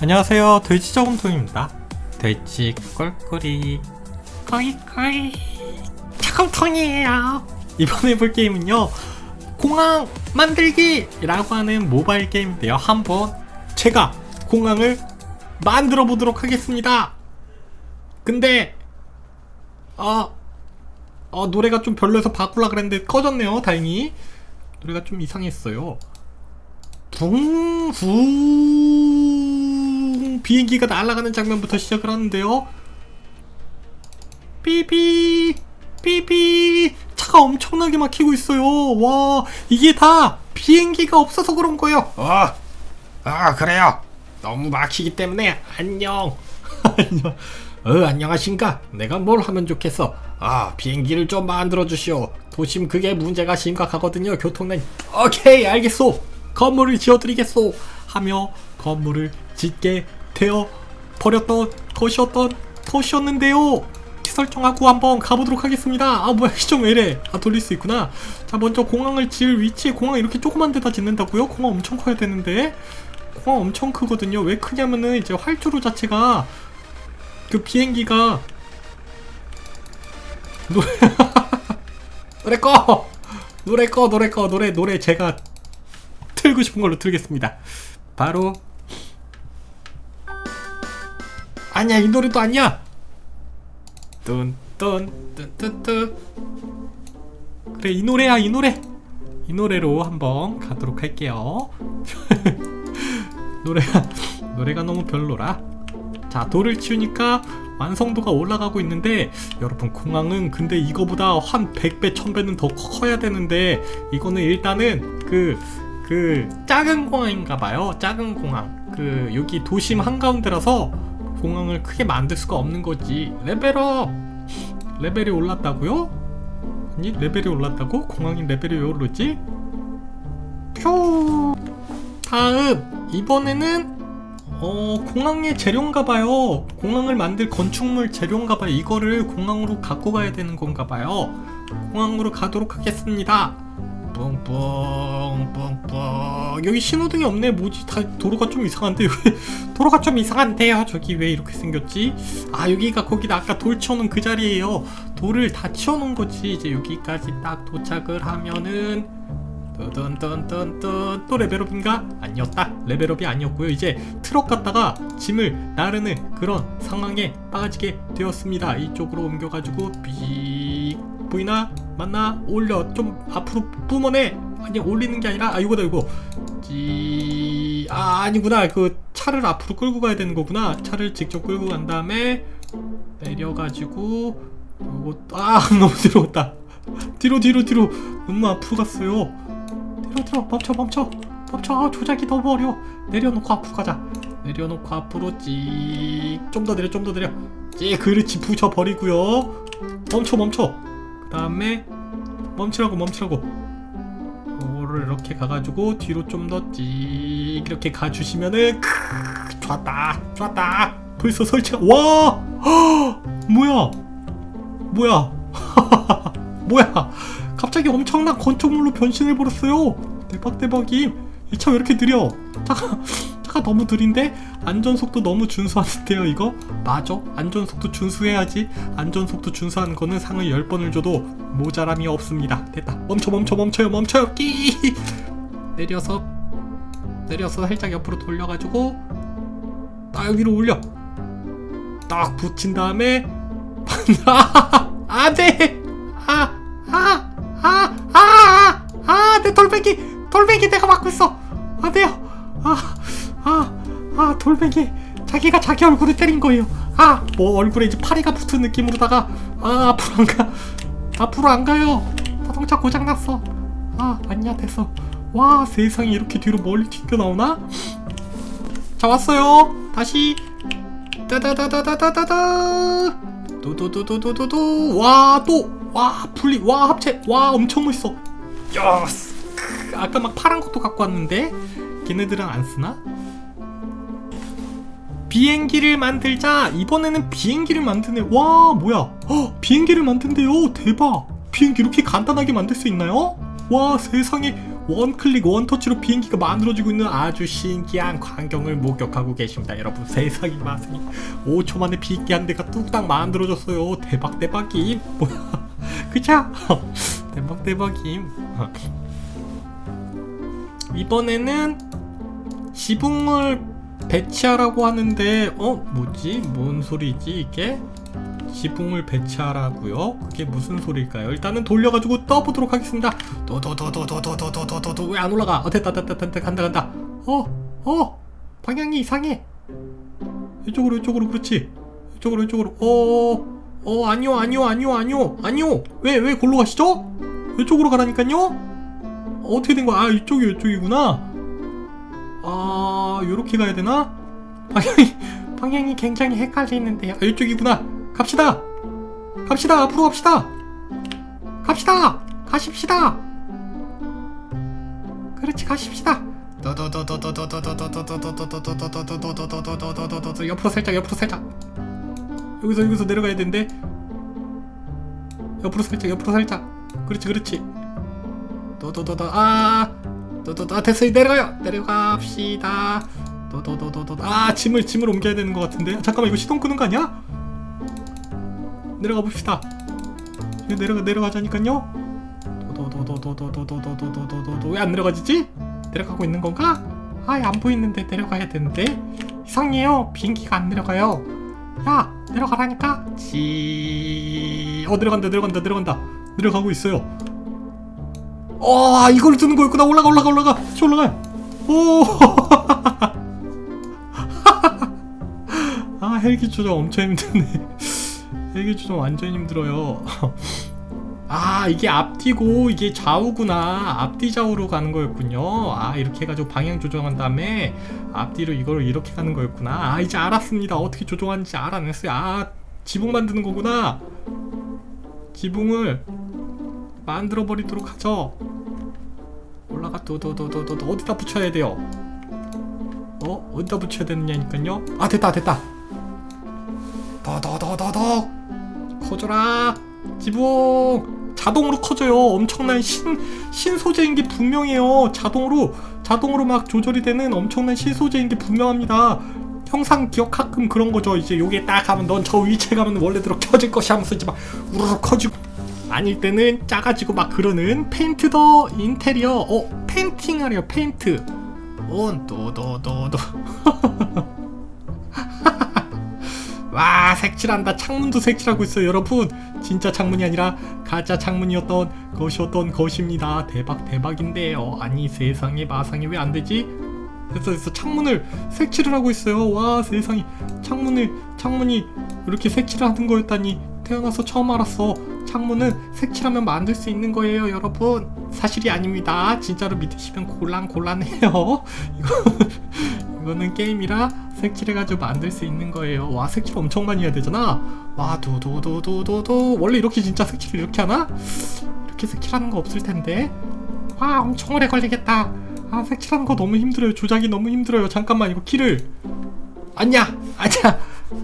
안녕하세요. 돼지 저금통입니다. 돼지 꿀꿀이. 거이거이. 저금통이에요. 이번에 볼 게임은요. 공항 만들기 라고 하는 모바일 게임인데요. 한번 제가 공항을 만들어 보도록 하겠습니다. 근데 어, 어 노래가 좀 별로여서 바꾸려 그랬는데 꺼졌네요 다행히. 노래가 좀 이상했어요. 붕붕 비행기가 날아가는 장면부터 시작을 하는데요. 삐삐 삐삐 차가 엄청나게 막히고 있어요. 와 이게 다 비행기가 없어서 그런 거예요. 어, 아 그래요. 너무 막히기 때문에 안녕. 안녕. 어 안녕하신가? 내가 뭘 하면 좋겠어? 아 비행기를 좀 만들어 주시오. 도심 그게 문제가 심각하거든요. 교통난. 오케이 알겠소. 건물을 지어드리겠소. 하며 건물을 짓게 되어 버렸던 것이었던 것이었는데요. 설정하고 한번 가보도록 하겠습니다. 아 뭐야 시점 왜 이래? 아 돌릴 수 있구나. 자 먼저 공항을 지을 위치에 공항 이렇게 조그만 데다 짓는다고요? 공항 엄청 커야 되는데 공항 엄청 크거든요. 왜 크냐면은 이제 활주로 자체가 그 비행기가 노래 노래 꺼 노래 꺼 노래 꺼 노래 노래 제가 틀고 싶은 걸로 틀겠습니다. 바로 아니야 이 노래도 아니야. 뚠뚠뚠뚠뚠 그래 이 노래야 이 노래 이 노래로 한번 가도록 할게요. 노래가 노래가 너무 별로라. 자 돌을 치우니까 완성도가 올라가고 있는데 여러분 공항은 근데 이거보다 한 100배 1000배는 더 커야 되는데 이거는 일단은 그그 작은 공항인가 봐요. 작은 공항. 그 여기 도심 한가운데라서 공항을 크게 만들 수가 없는 거지. 레벨업. 레벨이 올랐다고요? 아니 레벨이 올랐다고? 공항이 레벨이 왜 오르지? 표. 다음 이번에는 어 공항의 재료인가 봐요. 공항을 만들 건축물 재료인가 봐요. 이거를 공항으로 갖고 가야 되는 건가 봐요. 공항으로 가도록 하겠습니다. 뿡뿡 뿡뿡 여기 신호등이 없네. 뭐지? 다 도로가 좀 이상한데. 왜? 도로가 좀 이상한데요? 저기 왜 이렇게 생겼지? 아 여기가 거기다 아까 돌 치워놓은 그 자리에요. 돌을 다 치워놓은 거지. 이제 여기까지 딱 도착을 하면은 뚜둔뚜둔뚜 또 레벨업인가? 아니었다. 레벨업이 아니었고요. 이제 트럭 갔다가 짐을 나르는 그런 상황에 빠지게 되었습니다. 이쪽으로 옮겨가지고 삐 보이나? 맞나? 올려. 좀 앞으로 뿜어내. 아니 올리는 게 아니라 아 이거다 이거 찌... 아 아니구나. 그 차를 앞으로 끌고 가야 되는 거구나. 차를 직접 끌고 간 다음에 내려가지고 요거 아 너무 갔다. 뒤로 뒤로 뒤로. 너무 앞으로 갔어요. 뒤로 뒤로. 멈춰 멈춰. 멈춰. 아, 조작이 너무 어려워. 내려놓고 앞으로 가자. 내려놓고 앞으로 찍좀 더 내려 좀 더 내려. 찍 그렇지 부셔버리고요. 멈춰 멈춰. 그 다음에 멈추라고 멈추라고. 이거를 이렇게 가가지고 뒤로 좀더찍 이렇게 가주시면은 크 좋았다 좋았다. 벌써 설치가 와! 헉, 뭐야? 뭐야? 뭐야? 갑자기 엄청난 건축물로 변신해 버렸어요. 대박 대박임 이 차 왜 이렇게 느려? 차가 차가 너무 느린데? 안전속도 너무 준수하는데요 이거? 맞아. 안전속도 준수해야지. 안전속도 준수한 거는 상을 10번을 줘도 모자람이 없습니다. 됐다. 멈춰 멈춰 멈춰요 멈춰요. 끼! 내려서 내려서 살짝 옆으로 돌려가지고 딱 위로 올려. 딱 붙인 다음에 안돼! 아 아 아 아아아내 돌멩이 돌멩이 내가 막고 있어. 안 돼요. 아 아아 돌멩이. 자기가 자기 얼굴을 때린 거예요. 아 뭐 얼굴에 이제 파리가 붙은 느낌으로다가 아 앞으로 안가. 앞으로 안 가요. 자동차 고장 났어. 아 아니야 됐어. 와 세상에 이렇게 뒤로 멀리 튕겨 나오나? 자 왔어요. 다시. 따다다다다다다 두두두두두두 와또와 분리. 와 합체. 와 엄청 멋있어. 야스 크, 아까 막 파란 것도 갖고 왔는데? 걔네들은 안 쓰나? 비행기를 만들자. 이번에는 비행기를 만드네. 와 뭐야? 헉, 비행기를 만든대요. 대박. 비행기 이렇게 간단하게 만들 수 있나요? 와 세상에. 원클릭 원터치로 비행기가 만들어지고 있는 아주 신기한 광경을 목격하고 계십니다 여러분. 세상이 마세요. 5초 만에 비행기 한 대가 뚝딱 만들어졌어요. 대박 대박임. 뭐야? 그쵸? 대박 대박임. 이번에는 지붕을 배치하라고 하는데 어 뭐지 뭔 소리지 이게 지붕을 배치하라고요 그게 무슨 소리일까요 일단은 돌려가지고 떠보도록 하겠습니다 도도도도도도도도도도 왜 안 올라가 어 됐다 됐다 됐다 간다 간다 어 어 방향이 이상해 이쪽으로 이쪽으로 그렇지 이쪽으로 이쪽으로 어어 어, 아니요 아니요 아니요 아니요 아니요 왜 왜 골로 가시죠 이쪽으로 가라니까요 어떻게 된 거야 아 이쪽이 이쪽이구나 아 요렇게 가야 되나? 방향이 방향이 굉장히 헷갈리는데요. 아, 이쪽이구나. 갑시다. 갑시다. 앞으로 갑시다. 갑시다. 가십시다. 그렇지 가십시다. 옆으로 살짝 옆으로 살짝 여기서 여기서 내려가야 되는데 옆으로 살짝 옆으로 살짝 그렇지 그렇지 도도도도 아 도도도 아 됐어요 내려가요 내려갑시다 도도도도도 아 짐을 짐을 옮겨야 되는 것 같은데 잠깐만 이거 시동 끄는 거 아니야? 내려가 봅시다 내려가 내려가자니까요 도도도도도도도도도도도도 왜 안 내려가지지? 내려가고 있는 건가? 아예 안 보이는데 내려가야 되는데 이상해요 비행기가 안 내려가요 야 내려가라니까 지어 내려간다 내려간다 내려간다 내려가고 있어요 어 이걸 드는 거였구나. 올라가 올라가 올라가. 저 올라가 오 아 헬기 조정 엄청 힘드네. 헬기 조정 완전 힘들어요. 아 이게 앞뒤고 이게 좌우구나. 앞뒤 좌우로 가는 거였군요. 아 이렇게 해가지고 방향 조정한 다음에 앞뒤로 이걸 이렇게 가는 거였구나. 아 이제 알았습니다. 어떻게 조정하는지 알아냈어요. 아 지붕 만드는 거구나. 지붕을 만들어 버리도록 하죠 올라가 도도도도도 어디다 붙여야 돼요? 어? 어디다 붙여야 되느냐니까요? 아 됐다 됐다. 더더더더더. 커져라. 지붕. 자동으로 커져요. 엄청난 신, 신소재인 게 분명해요. 자동으로 자동으로 막 조절이 되는 엄청난 신소재인 게 분명합니다. 형상 기억 가끔 그런 거죠. 이제 요게 딱 하면 넌 저 위치에 가면 원래대로 켜질 것이 하면서 이제 막 우르르 커지고 아닐 때는 작아지고 막 그러는 페인트 더 인테리어. 어 페인팅 하래요 페인트. 온도도도도 와 색칠한다. 창문도 색칠하고 있어요 여러분. 진짜 창문이 아니라 가짜 창문이었던 것이었던 것입니다. 대박 대박인데요. 아니 세상에 마상이 왜 안되지? 됐어 됐어 창문을 색칠을 하고 있어요. 와 세상에. 창문을 창문이 이렇게 색칠을 하는 거였다니 태어나서 처음 알았어. 창문은 색칠하면 만들 수 있는 거예요 여러분. 사실이 아닙니다. 진짜로 믿으시면 곤란 곤란해요. 이거 이거는 게임이라 색칠해가지고 만들 수 있는 거예요. 와 색칠 엄청 많이 해야 되잖아. 와 도도도도도도. 원래 이렇게 진짜 색칠을 이렇게 하나? 이렇게 색칠하는 거 없을 텐데. 와 엄청 오래 걸리겠다. 아 색칠하는 거 너무 힘들어요. 조작이 너무 힘들어요. 잠깐만 이거 키를. 아니야! 아니야!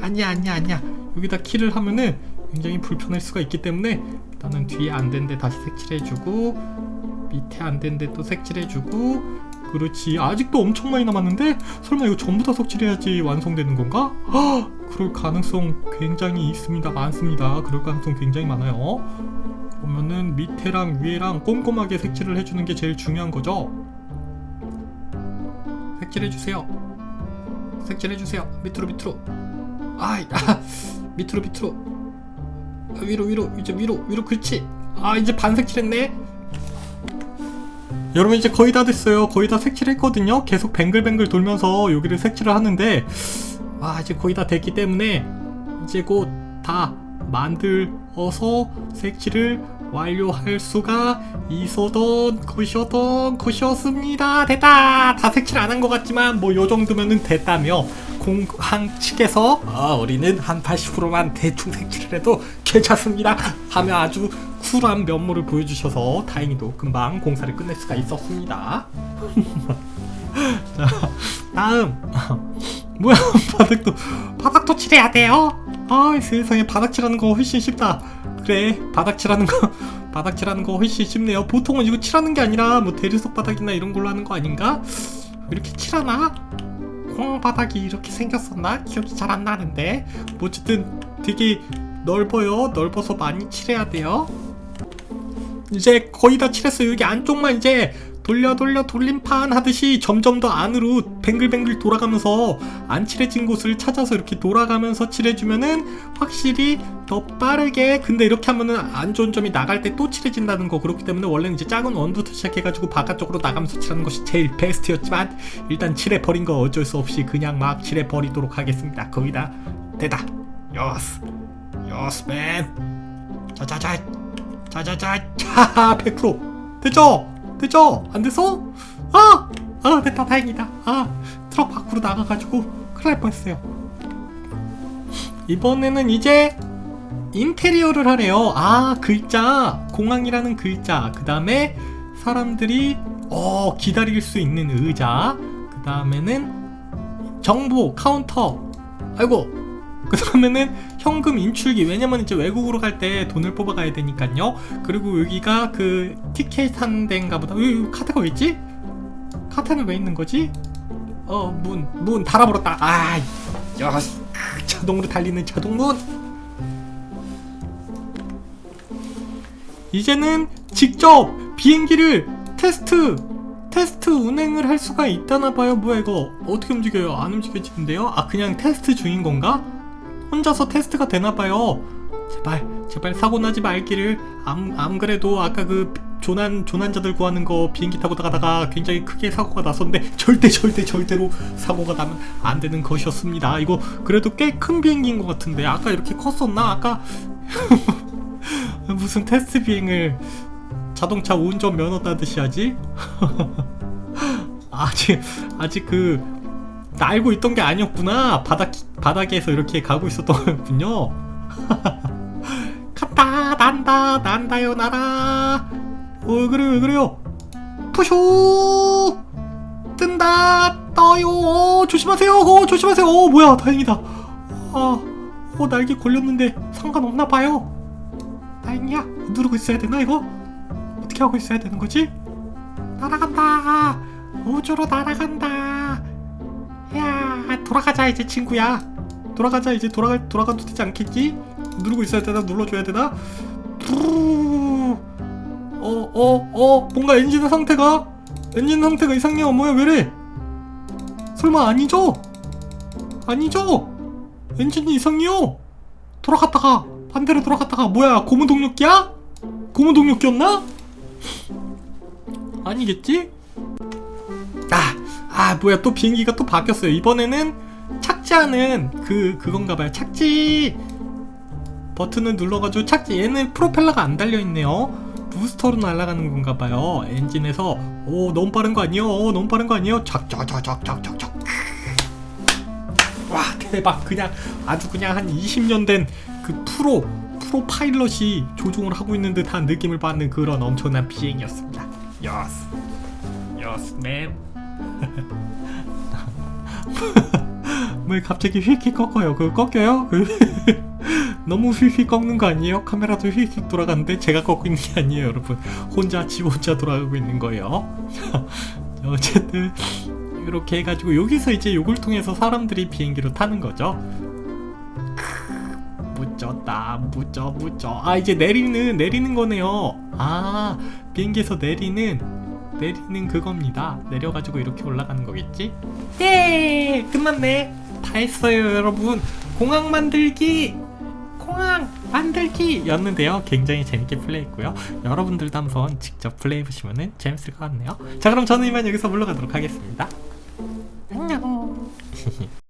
아니야 아니야 아니야. 여기다 키를 하면은 굉장히 불편할 수가 있기 때문에 일단은 뒤에 안 된데 다시 색칠해주고 밑에 안 된데 또 색칠해주고 그렇지. 아직도 엄청 많이 남았는데? 설마 이거 전부 다 색칠해야지 완성되는 건가? 헉, 그럴 가능성 굉장히 있습니다. 많습니다. 그럴 가능성 굉장히 많아요. 보면은 밑에랑 위에랑 꼼꼼하게 색칠을 해주는 게 제일 중요한 거죠? 색칠해주세요. 색칠해주세요. 밑으로 밑으로. 아이 아, 밑으로 밑으로. 아, 위로 위로 이제 위로 위로 그렇지. 아 이제 반 색 칠했네. 여러분 이제 거의 다 됐어요. 거의 다 색칠했거든요. 계속 뱅글뱅글 돌면서 여기를 색칠을 하는데 와 이제 거의 다 됐기 때문에 이제 곧 다 만들어서 색칠을 완료할 수가 있었던 것이었던 것이었습니다. 됐다! 다 색칠 안 한 것 같지만 뭐 요 정도면은 됐다며 공항 측에서 아, 우리는 한 80%만 대충 색칠을 해도 괜찮습니다. 하며 아주 쿨한 면모를 보여주셔서 다행히도 금방 공사를 끝낼 수가 있었습니다. 자 다음. 뭐야 바닥도 바닥도 칠해야 돼요? 아 세상에 바닥 칠하는 거 훨씬 쉽다. 그래 바닥 칠하는 거 바닥 칠하는 거 훨씬 쉽네요. 보통은 이거 칠하는 게 아니라 뭐 대리석 바닥이나 이런 걸로 하는 거 아닌가? 왜 이렇게 칠하나? 콩 바닥이 이렇게 생겼었나? 기억이 잘 안 나는데. 뭐 어쨌든 되게 넓어요. 넓어서 많이 칠해야 돼요. 이제 거의 다 칠했어요. 여기 안쪽만 이제 돌려 돌려 돌림판 하듯이 점점 더 안으로 뱅글뱅글 돌아가면서 안 칠해진 곳을 찾아서 이렇게 돌아가면서 칠해주면은 확실히 더 빠르게 근데 이렇게 하면은 안 좋은 점이 나갈 때 또 칠해진다는 거 그렇기 때문에 원래는 이제 작은 원부터 시작해가지고 바깥쪽으로 나가면서 칠하는 것이 제일 베스트였지만 일단 칠해버린 거 어쩔 수 없이 그냥 막 칠해버리도록 하겠습니다. 거기다 대다. 여스 여스 맨. 자자자 자자자 자 100% 됐죠? 됐죠? 안 됐어? 아! 아 됐다. 다행이다. 아 트럭 밖으로 나가가지고 큰일 날 뻔했어요. 이번에는 이제 인테리어를 하래요. 아 글자. 공항이라는 글자. 그 다음에 사람들이 어 기다릴 수 있는 의자. 그 다음에는 정보 카운터. 아이고. 그 다음에는 현금 인출기. 왜냐면 이제 외국으로 갈 때 돈을 뽑아가야 되니까요. 그리고 여기가 그 티켓 하는 데인가 보다. 여기, 카드가 왜 있지? 카드는 왜 있는 거지? 어 문. 문 닫아버렸다. 아 야, 자동으로 달리는 자동문. 이제는 직접 비행기를 테스트 테스트 운행을 할 수가 있다나 봐요. 뭐야 이거. 어떻게 움직여요? 안 움직여지는데요? 아 그냥 테스트 중인 건가 혼자서 테스트가 되나 봐요. 제발 제발 사고 나지 말기를. 안, 안 그래도 아까 그 조난 조난자들 구하는 거 비행기 타고 가다가 굉장히 크게 사고가 났었는데 절대 절대 절대로 사고가 나면 안 되는 것이었습니다. 이거 그래도 꽤 큰 비행기인 것 같은데 아까 이렇게 컸었나? 아까 무슨 테스트 비행을 자동차 운전 면허 따듯이 하지? 아직 아직 그 날고 있던 게 아니었구나 바닥 바닥에서 이렇게 가고 있었던 거군요. 간다 난다 난다요 나라. 어 그래요 그래요. 푸쇼 뜬다 떠요 어, 조심하세요 어 조심하세요 어 뭐야 다행이다. 아, 어 날개 걸렸는데 상관없나 봐요. 다행이야. 누르고 있어야 되나 이거? 어떻게 하고 있어야 되는 거지? 날아간다. 우주로 날아간다. 야, 돌아가자 이제 친구야. 돌아가자 이제 돌아가 돌아가도 되지 않겠지? 누르고 있어야 되나? 눌러줘야 되나? 푸르. 어, 어, 어, 뭔가 엔진의 상태가 엔진 상태가 이상해요. 뭐야, 왜래? 설마 아니죠? 아니죠? 엔진이 이상해요. 돌아갔다가 반대로 돌아갔다가 뭐야 고무 동력기야? 고무 동력기였나? 아니겠지? 아, 아 뭐야 또 비행기가 또 바뀌었어요. 이번에는 착지하는 그 그건가 봐요. 착지 버튼을 눌러가지고 착지 얘는 프로펠러가 안 달려 있네요. 부스터로 날아가는 건가 봐요. 엔진에서 오 너무 빠른 거 아니에요? 오, 너무 빠른 거 아니에요? 작작작작작작작 와 대박 그냥 아주 그냥 한 20년 된 그 프로 프로 파일럿이 조종을 하고 있는 듯한 느낌을 받는 그런 엄청난 비행이었습니다. 여스 여스 맨. 왜 갑자기 휙휙 꺾어요? 그거 꺾여요? 그 너무 휙휙 꺾는 거 아니에요? 카메라도 휙휙 돌아가는데 제가 꺾고 있는 게 아니에요, 여러분. 혼자 지 혼자 돌아가고 있는 거예요. 어쨌든 이렇게 해가지고 여기서 이제 요걸 통해서 사람들이 비행기로 타는 거죠. 묻혔다 묻혀 묻혀 아 이제 내리는 내리는 거네요 아 비행기에서 내리는 내리는 그겁니다. 내려가지고 이렇게 올라가는 거겠지? 예! 끝났네! 다 했어요, 여러분! 공항 만들기! 공항 만들기! 였는데요. 굉장히 재밌게 플레이했고요. 여러분들도 한번 직접 플레이해보시면 재밌을 것 같네요. 자, 그럼 저는 이만 여기서 물러가도록 하겠습니다. 안녕!